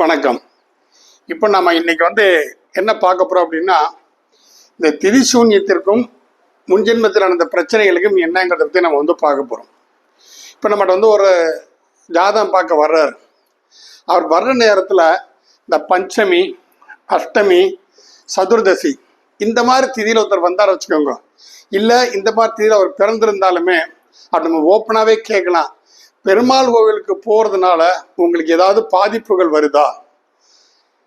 வணக்கம். இப்போ நம்ம இன்னைக்கு வந்து என்ன பார்க்க போகிறோம் அப்படின்னா இந்த திரிசூன்யத்திற்கும் முன்ஜென்மத்தில் நடந்த பிரச்சனைகளுக்கும் என்னங்கிறத பற்றி நம்ம வந்து பார்க்க போகிறோம் இப்போ நம்மகிட்ட வந்து ஒரு ஜாதகம் பார்க்க வர்றார். அவர் வர்ற நேரத்தில் இந்த பஞ்சமி அஷ்டமி சதுர்தசி இந்த மாதிரி திதியில் ஒருத்தர் வந்தார் வச்சுக்கோங்க. இல்லை இந்த மாதிரி திதியில் அவர் பிறந்திருந்தாலுமே அப்படி நம்ம ஓப்பனாகவே கேட்கலாம். பெருமாள் கோவிலுக்கு போகிறதுனால உங்களுக்கு ஏதாவது பாதிப்புகள் வருதா?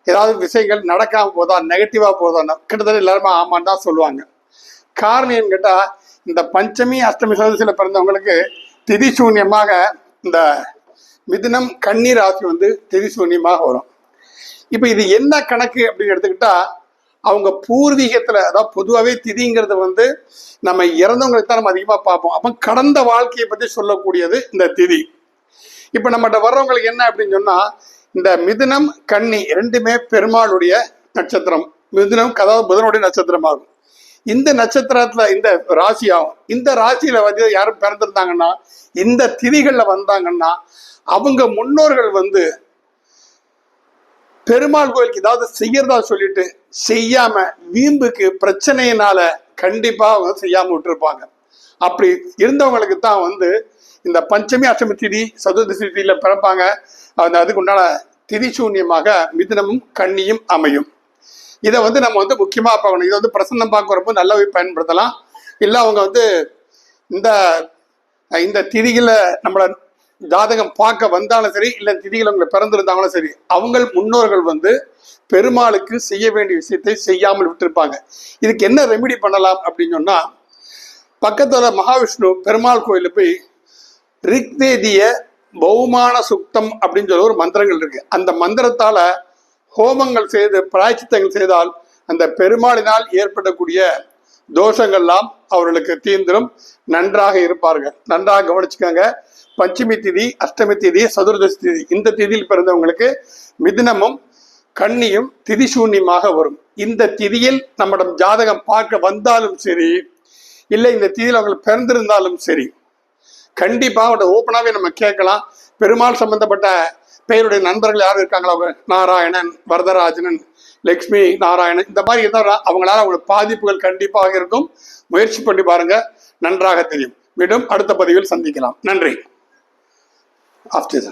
ஏதாவது விஷயங்கள் நடக்காமல் போதா? நெகட்டிவாக போதா? கிட்டத்தட்ட எல்லாருமே ஆமான்னு தான் சொல்லுவாங்க. காரணம் ஏன்னு கேட்டால் இந்த பஞ்சமி அஷ்டமி சதவீதத்தில் பிறந்தவங்களுக்கு திதி சூன்யமாக இந்த மிதினம் கண்ணீர் ராசி வந்து திதி சூன்யமாக வரும். இப்போ இது என்ன கணக்கு அப்படின்னு எடுத்துக்கிட்டால் அவங்க பூர்வீகத்துல அதாவது பொதுவாகவே திதிங்கிறது வந்து நம்ம இறந்தவங்களுக்கு தான் நம்ம அதிகமாக பார்ப்போம். அப்போ கடந்த வாழ்க்கையை பற்றி சொல்லக்கூடியது இந்த திதி. இப்போ நம்மகிட்ட வர்றவங்களுக்கு என்ன அப்படின்னு சொன்னால் இந்த மிதுனம் கன்னி ரெண்டுமே பெருமாளுடைய நட்சத்திரம். மிதுனம் அதாவது புதனுடைய நட்சத்திரம் ஆகும் இந்த நட்சத்திரத்தில் இந்த ராசி ஆகும். இந்த ராசியில் வந்து யாரும் பிறந்திருந்தாங்கன்னா இந்த திதிகளில் வந்தாங்கன்னா அவங்க முன்னோர்கள் வந்து பெருமாள் கோயிலுக்கு ஏதாவது செய்யறதா சொல்லிட்டு செய்யாம வீம்புக்கு பிரச்சனையினால கண்டிப்பா அவங்க செய்யாம விட்டுருப்பாங்க. அப்படி இருந்தவங்களுக்கு தான் வந்து இந்த பஞ்சமி அஷ்டமி திதி சதுர்தசி திதியில பிறப்பாங்க. அந்த அதுக்கு உண்டான திதி சூன்யமாக மிதுனமும் கன்னியும் அமையும். இதை வந்து நம்ம வந்து முக்கியமாக பார்க்கணும். இதை வந்து பிரசன்னம் பார்க்குறப்போ நல்லாவே பயன்படுத்தலாம். இல்லை அவங்க வந்து இந்த இந்த திதிகளை நம்மளை ஜாதகம் பார்க்க வந்தாலும் சரி இல்லை திதிகள் அவங்க பிறந்திருந்தாங்களும் சரி அவங்க முன்னோர்கள் வந்து பெருமாளுக்கு செய்ய வேண்டிய விஷயத்தை செய்யாமல் விட்டுருப்பாங்க. இதுக்கு என்ன ரெமிடி பண்ணலாம் அப்படின்னு சொன்னா பக்கத்துல மகாவிஷ்ணு பெருமாள் கோயிலில் போய் ரிக்வேதிய பௌமான சுக்தம் அப்படின்னு சொல்லி ஒரு மந்திரங்கள் இருக்கு. அந்த மந்திரத்தால ஹோமங்கள் செய்து பிராய்ச்சித்தங்கள் செய்தால் அந்த பெருமாளினால் ஏற்படக்கூடிய தோஷங்கள்லாம் அவர்களுக்கு தீர்ந்திரும். நன்றாக இருப்பார்கள். நன்றாக கவனிச்சுக்கோங்க. பஞ்சமி திதி அஷ்டமி திதி சதுர்தசி திதி இந்த திதியில் பிறந்தவங்களுக்கு மிதினமும் கன்னியும் திதி சூன்யமாக வரும். இந்த திதியில் நம்மிடம் ஜாதகம் பார்க்க வந்தாலும் சரி இல்லை இந்த திதியில் அவங்க பிறந்திருந்தாலும் சரி கண்டிப்பா அவட ஓப்பனாவே நம்ம கேட்கலாம். பெருமாள் சம்பந்தப்பட்ட பெயருடைய நண்பர்கள் யாரும் இருக்காங்களா அவங்க? நாராயணன் வரதராஜனன் லக்ஷ்மி நாராயணன் இந்த மாதிரி இருந்தால் அவங்களால அவங்களுக்கு பாதிப்புகள் கண்டிப்பாக இருக்கும். முயற்சி பண்ணி பாருங்க. நன்றாக தெரியும். மீண்டும் அடுத்த பதிவில் சந்திக்கலாம். நன்றி. ஆஃப்டர்